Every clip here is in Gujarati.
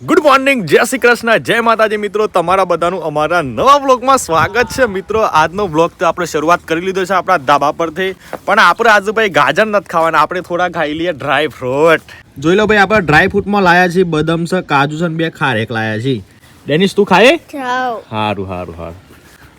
ગુડ મોર્નિંગ જય શ્રી કૃષ્ણ જય માતાજી મિત્રો તમારા બધાનું અમારા નવા વ્લોગમાં સ્વાગત છે. મિત્રો આજનો વ્લોગ તો આપણે શરૂઆત કરી લીધો છે આપણા ધાબા પરથી પણ આપણે આજે ભાઈ ગાજર નથી ખાવાના આપણે થોડા ખાઈ લઈએ ડ્રાય ફ્રૂટ જોઈ લો ભાઈ આપણે ડ્રાય ફ્રૂટમાં લાયા છીએ બદામ છે કાજુ છે બે ખારેક લાયા છીએ. ડેનિશ તું ખાય? સારું સારું સારું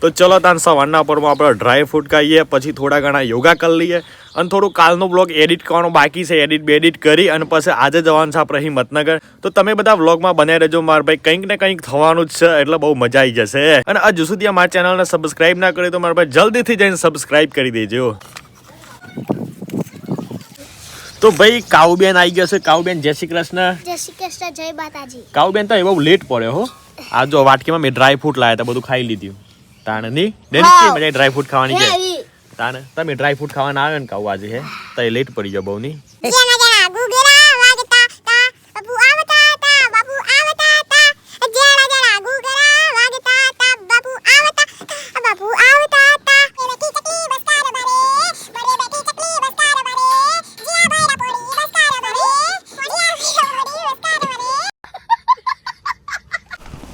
તો ચલો તાન સવારના પરમાં આપણે ડ્રાય ફ્રૂટ ખાઈએ પછી થોડા ઘણા યોગા કરી લઈએ. અને થોડું કાલનો બ્લોગ એડિટ કરવાનો બાકી છે એડિટ બેડિટ કરી અને પછી આજે જવાનું છે આપણે અહીં મતનગર તો તમે બધા વ્લોગમાં બને રહેજો મારા ભાઈ કંઈક ને કંઈક થવાનું જ છે એટલે બહુ મજા આવી જશે. અને હજુ સુધી અમારી ચેનલને સબસ્ક્રાઈબ ના કરી તો મારા ભાઈ જલ્દીથી જઈને સબસ્ક્રાઈબ કરી દેજો. તો ભાઈ કાઉબેન આવી ગયો છે. કાઉબેન જય શ્રી કૃષ્ણ. જય શ્રી કૃષ્ણ જય માતાજી. કાઉબેન તો એ બહુ લેટ પડ્યો હો. આ જો વાટકીમાં મેં ડ્રાય ફ્રૂટ લાયા હતા બધું ખાઈ લીધું. તાણે નહીં ડેનિસ મજા ડ્રાય ફ્રૂટ ખાવાની છે? તાણ તમે ડ્રાય ફ્રૂટ ખાવાના આવે ને કહું આજે હે? તો એ લેટ પડી જાય બહુ નહીં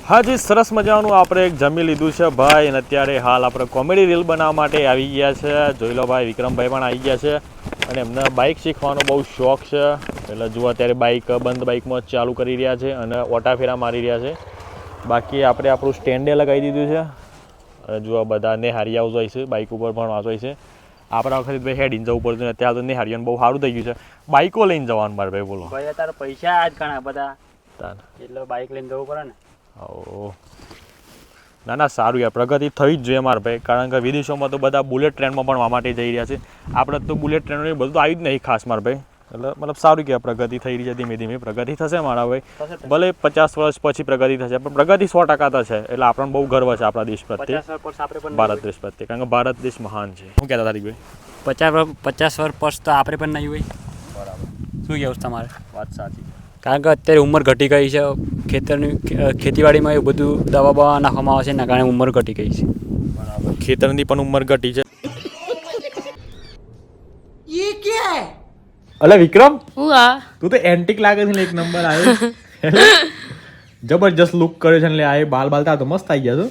હાજી સરસ મજાનું આપણે એક જમી લીધું છે ભાઈ અને અત્યારે હાલ આપણે કોમેડી રીલ બનાવવા માટે આવી ગયા છે. જોઈ લો ભાઈ વિક્રમભાઈ પણ આવી ગયા છે અને એમને બાઇક શીખવાનો બહુ શોખ છે. એટલે જુઓ અત્યારે બાઇક બંધ બાઇકમાં ચાલુ કરી રહ્યા છે અને ઓટાફેરા મારી રહ્યા છે. બાકી આપણે આપણું સ્ટેન્ડે લગાવી દીધું છે. અને જુઓ બધા નેહારી હાઉસ હોય છે બાઇક ઉપર પણ વાંચવાય છે. આપણા વખતે ભાઈ હેડીને જવું પડતું અત્યારે તો નેહારીઓને બહુ સારું થઈ ગયું છે. બાઇકો લઈને જવાનું મારે ભાઈ બોલો. ભાઈ અત્યારે પૈસા આજ ઘણા બધા. એટલે બાઇક લઈને જવું પડે ને. ઓ ના ના સારું યાર. પ્રગતિ થઈ જ જોઈએ મારા ભાઈ. કારણ કે વિદેશોમાં તો બધા બુલેટ ટ્રેનમાં પણ આ માટે જઈ રહ્યા છે. આપણે તો બુલેટ ટ્રેનો બધું તો આવી જ નહીં ખાસ મારા ભાઈ. એટલે મતલબ સારું કે પ્રગતિ થઈ રહી છે ધીમે ધીમે. પ્રગતિ થશે મારા ભાઈ. ભલે પચાસ વર્ષ પછી પ્રગતિ થશે પણ પ્રગતિ સો ટકા તો છે. એટલે આપણને બહુ ગર્વ છે આપણા દેશ પ્રત્યે. પચાસ વર્ષ આપણે પણ ભારત દેશ પ્રત્યે. કારણ કે ભારત દેશ મહાન છે. શું કહેતા તારી ભાઈ. પચાસ વર્ષ પચાસ વર્ષ પછી તો આપણે પણ નહીં હોય. બરાબર. શું કહેવું તમારે? વાત સાચી. કારણ કે અત્યારે ઉંમર ઘટી ગઈ છે. ખેતરની ખેતીવાડીમાં એવું બધું દવા બવા નાખવામાં આવે છે એના કારણે ઉંમર ઘટી ગઈ છે. બરાબર. ખેતરની પણ ઉંમર ઘટી છે. અલે વિક્રમ? હું આ? તું તો એન્ટિક લાગે છે ને એક નંબર આવ્યો જબરજસ્ત લુક કર્યો છે એટલે આ બાલ બાલ તા તો મસ્ત આવી ગયા છો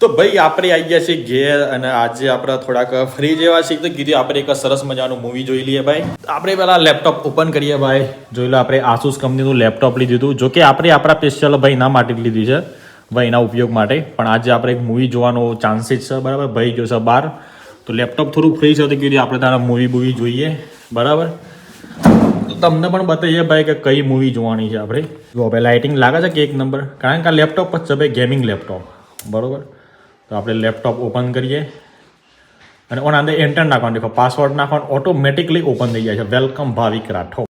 તો ભાઈ આપણે આવી ગયા છીએ ઘેર અને આજે આપણે થોડાક ફ્રી જેવા છીએ. તો કીધું આપણે એક સરસ મજાનું મૂવી જોઈ લઈએ ભાઈ. આપણે પહેલાં લેપટોપ ઓપન કરીએ ભાઈ. જોઈ લો આપણે આસુસ કંપનીનું લેપટોપ લીધું હતું. જોકે આપણે આપણા સ્પેશિયલ ભાઈ ના માટે લીધી છે. ભાઈ એના ઉપયોગ માટે. પણ આજે આપણે એક મૂવી જોવાનો ચાન્સીસ છે. બરાબર? ભાઈ જોશે બહાર તો લેપટોપ થોડું ફ્રી છે તો કીધું આપણે તારા મૂવી બૂવી જોઈએ. બરાબર? તો તમને પણ બતાવીએ ભાઈ કે કઈ મૂવી જોવાની છે આપણે. જો ભાઈ લાઇટિંગ લાગે છે કે એક નંબર કારણ કે આ લેપટોપ જ છે ભાઈ ગેમિંગ લેપટોપ બરોબર? તો આપણે લેપટોપ ઓપન કરીએ. અને ઓના અંદર એન્ટર નાખવાનું. દેખો પાસવર્ડ નાખવાનું ઓટોમેટિકલી ઓપન થઈ જાય છે. વેલકમ ભાવિક રાઠોડ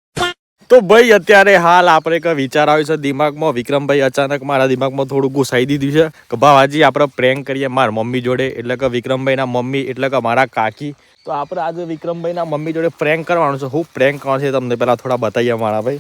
તો ભાઈ, અત્યારે હાલ આપણે એક વિચાર આવ્યો છે. દિમાગમાં વિક્રમભાઈ અચાનક મારા દિમાગમાં થોડું ગુસાઈ દીધું છે કે ભાવાજી આપણે પ્રેંક કરીએ મારા મમ્મી જોડે. એટલે કે વિક્રમભાઈના મમ્મી, એટલે કે મારા કાકી. તો આપણે આજે વિક્રમભાઈના મમ્મી જોડે પ્રેંક કરવાનું છે. હું પ્રેંક કરવાનું છે તમને પહેલાં થોડા બતાવીએ મારા ભાઈ.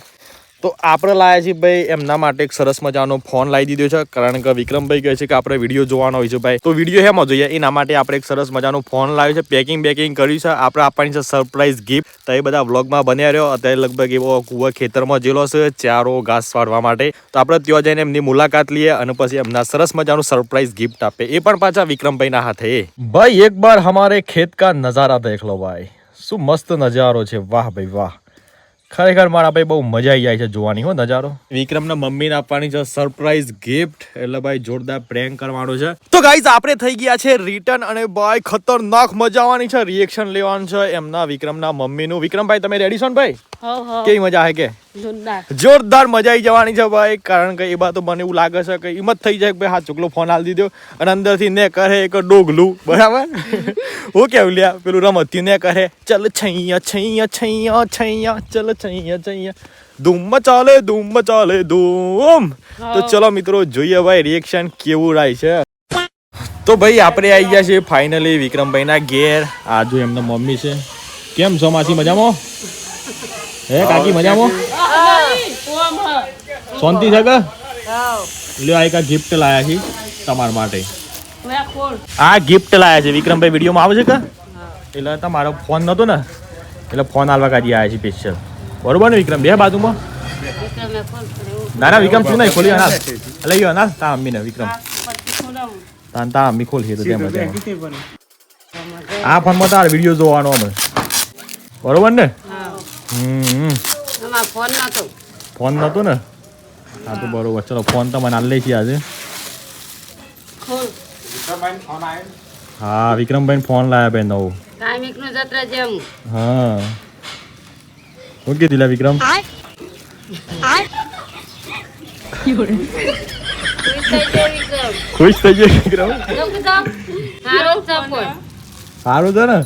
તો આપણે લાયા છીએ ભાઈ એમના માટે એક સરસ મજાનો ફોન લાવી દીધો છે. કારણ કે વિક્રમભાઈ કહે છે કે આપણે વીડિયો જોવાનો હોય છે ભાઈ. તો વીડિયો હેમાં જોઈએ. એના માટે આપણે એક સરસ મજાનો ફોન લાવ્યો છે. પેકિંગ બેકિંગ કર્યું છે. આપણે આપવાની છે સરપ્રાઈઝ ગિફ્ટ તો એ બધા વ્લોગમાં બન્યા રહ્યો. અત્યારે લગભગ એવો કુવા ખેતરમાં જેલો છે. ચારો, ઘાસ વાળવા માટે. તો આપણે ત્યાં જઈને એમની મુલાકાત લઈએ અને પછી એમના સરસ મજાનું સરપ્રાઈઝ ગિફ્ટ આપે. એ પણ પાછા વિક્રમભાઈના હાથે. ભાઈ એક બાર હમારે ખેત કા નજારા દેખ લો ભાઈ. શું મસ્ત નજારો છે. વાહ ભાઈ, વાહ. ખરેખર મારા ભાઈ બહુ મજા આવી જાય છે જોવાની હો નજારો. વિક્રમના મમ્મીને આપવાની છે સરપ્રાઈઝ ગિફ્ટ એટલે ભાઈ જોરદાર પ્રેંક કરવાનો છે. તો ગાઈઝ આપણે થઈ ગયા છે રિટર્ન અને ભાઈ ખતરનાક મજા આવવાની છે રિએક્શન લેવાનું છે એમના વિક્રમના મમ્મીનું. વિક્રમભાઈ તમે રેડી છો ને ભાઈ? હો હો. કેવી મજા આવે કે? જોરદાર. જોરદાર મજા આવી જવાની છે ભાઈ કારણ કે એ બા તો મને એવું લાગે છે કે હિંમત થઈ જાય કે ભાઈ હા ચૂકલો ફોન હાલ દીધો અને અંદરથી ને કરે એક ડોગલું. બરાબર? હું કેવું લ્યા પેલું રમતથી ને કરે. ચલ છૈયા છૈયા છૈયા છૈયા ચલ છૈયા છૈયા ધૂમ ચાલે ધૂમ ચાલે ધૂમ. તો ચલો મિત્રો જોઈએ ભાઈ રિએક્શન કેવું રાય છે. તો ભાઈ આપણે આવી ગયા છીએ ફાઇનલી વિક્રમભાઈના ઘેર. આજુ જો એમના મમ્મી છે. કેમ છો માસી? મજામાં? હે કાકી મજામાં? શાંતિ છે કે? લ્યો આ એક ગિફ્ટ લાયા છે તમારા માટે. આ ગિફ્ટ લાયા છે. વિક્રમભાઈ વિડીયોમાં આવે છે કે? એટલે તમારો ફોન નતો ને? એટલે ફોન આલવા કાઢી આવ્યા છે સ્પેશિયલ બરોબર ને વિક્રમ? બે બાજુમાં? ના ના વિક્રમ શું નહીં? ખોલી ના લઈ ગયો ના તા અમ્મી ને વિક્રમ. તાન તા અમ્મી ખોલી તો તેમ આ ફોનમાં તાર વીડિયો જોવાનો અમે. બરોબર ને? હમ ફોન નતો ને? હા તો બરોબર. ચલો ફોન તો મને આલે છે આજે. હા વિક્રમભાઈ ફોન લાયા બે નવો. હા. કીધું લા વિક્રમ ખુશ થઈ ગયો વિક્રમ સારું છે ને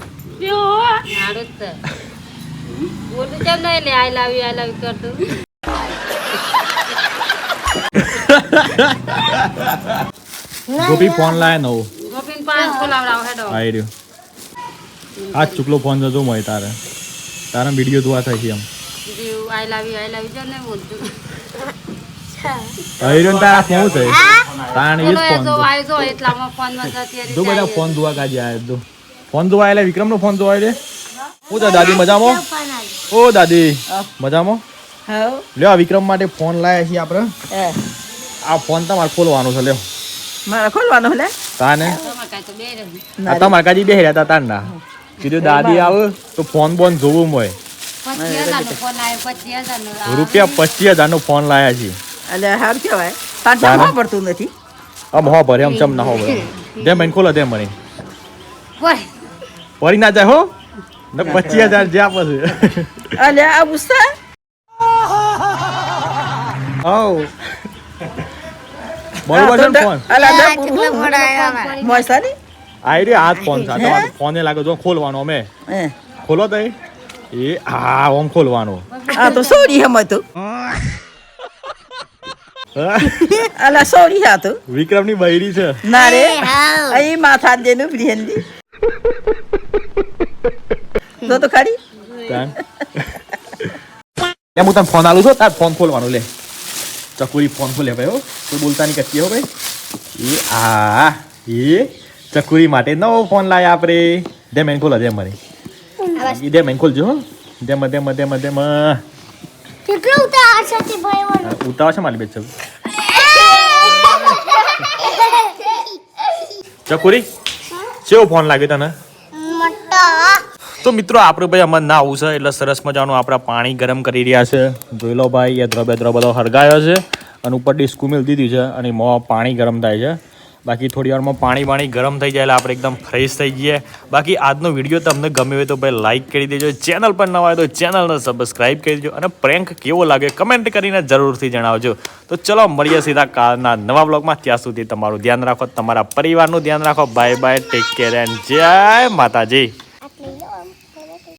ગોપી ફોન લાયા નવો ગોપીન પાંચ ખોલાવડાવ હેડો આઈ રહ્યો આ ચુકલો ચૂકલો ફોન જતો મળે તારે તારા વીડિયો જોવા થાય છે એમ. આઈ લાવ યુ આઈ લાવ યુ ને બોલતું આવી તારા ફોન છે. તાણ એ જ બોલો એ ફોન જો છે. જો એટલામાં ફોનમાં જતી જો બધા ફોન જોવા કાજે આયો જો. ફોન જોવા એટલે વિક્રમ નો ફોન જોવા આયે હું તા દાદી મજામાં? ઓ દાદી મજામાં? લ્યો વિક્રમ માટે ફોન લાયા છીએ આપણે આ ફોન તમારે ખોલવાનો છે લ્યો. મારે ખોલવાનો લે? તાને? તમારે કાજી બે રહ્યા હતા તારના કીધું દાદી આવે તો ફોન બોન જોવું નો રૂપિયા પચીસ હજાર નો ફોન લાયા છે એટલે સારું કહેવાય પાંચ પડતું નથી આમ હો ભરે આમ ચમ ના હો ભરે જેમ મને ખોલો તેમ મને પડી ના જાય હો ને પચીસ હજાર જ્યાં પછી અલે આ પૂછતા હવ બરોબર છે ફોન અલા મોસા ની આઈ રે આ જ ફોન છે. તમારો ફોન એ લાગે જો ખોલવાનો અમે. ખોલો તો એ આ ઓમ ખોલવાનો. આ તો સોરી હમ હતું. અલા સોરી હા તો. વિક્રમની બૈરી છે. ના રે. અહીં માથા દેનું પ્રિયંદી તો તો ખરી. એમ હું તને ફોન આલું છું. તાર ફોન ખોલવાનો લે. ચકુરી ફોન ખોલે ભાઈ હો. તું બોલતા નહીં કચ્ચી હો ભાઈ. એ આ એ. ચકુરી માટે નવો ફોન લાય આપણે દે મેન ખોલો દે મને. દે મેન ખોલજો હો. દેમ દેમ દેમ દેમ કેટલો ઉતાર છે ભાઈ ઉતાવળ છે મારી બેચ ચકુરી કેવો ફોન લાગ્યો તને? તો મિત્રો આપણે ભાઈ અમાર ના આવું છે એટલે સરસ મજાનું આપણા પાણી ગરમ કરી રહ્યા છે. જોઈ લો ભાઈ એ દ્રબ દ્રબ બધો હરગાયો છે અને ઉપર ડીસ્કુ મેલ દીધી છે અને મોં પાણી ગરમ થાય છે. બાકી થોડી વારમાં પાણી પાણી ગરમ થઈ જાય એટલે આપણે એકદમ ફ્રેશ થઈ જઈએ. બાકી આજનો વીડિયો તમને ગમે હોય તો ભાઈ લાઇક કરી દેજો. ચેનલ પર નવા હોય તો ચેનલને સબસ્ક્રાઈબ કરી દેજો. અને પ્રેન્ક કેવો લાગે કમેન્ટ કરીને જરૂરથી જણાવજો. તો ચલો મળીએ સીધા કાલના નવા બ્લોગમાં ત્યાં સુધી તમારું ધ્યાન રાખો, તમારા પરિવારનું ધ્યાન રાખો. Bye bye take care and જય માતાજી.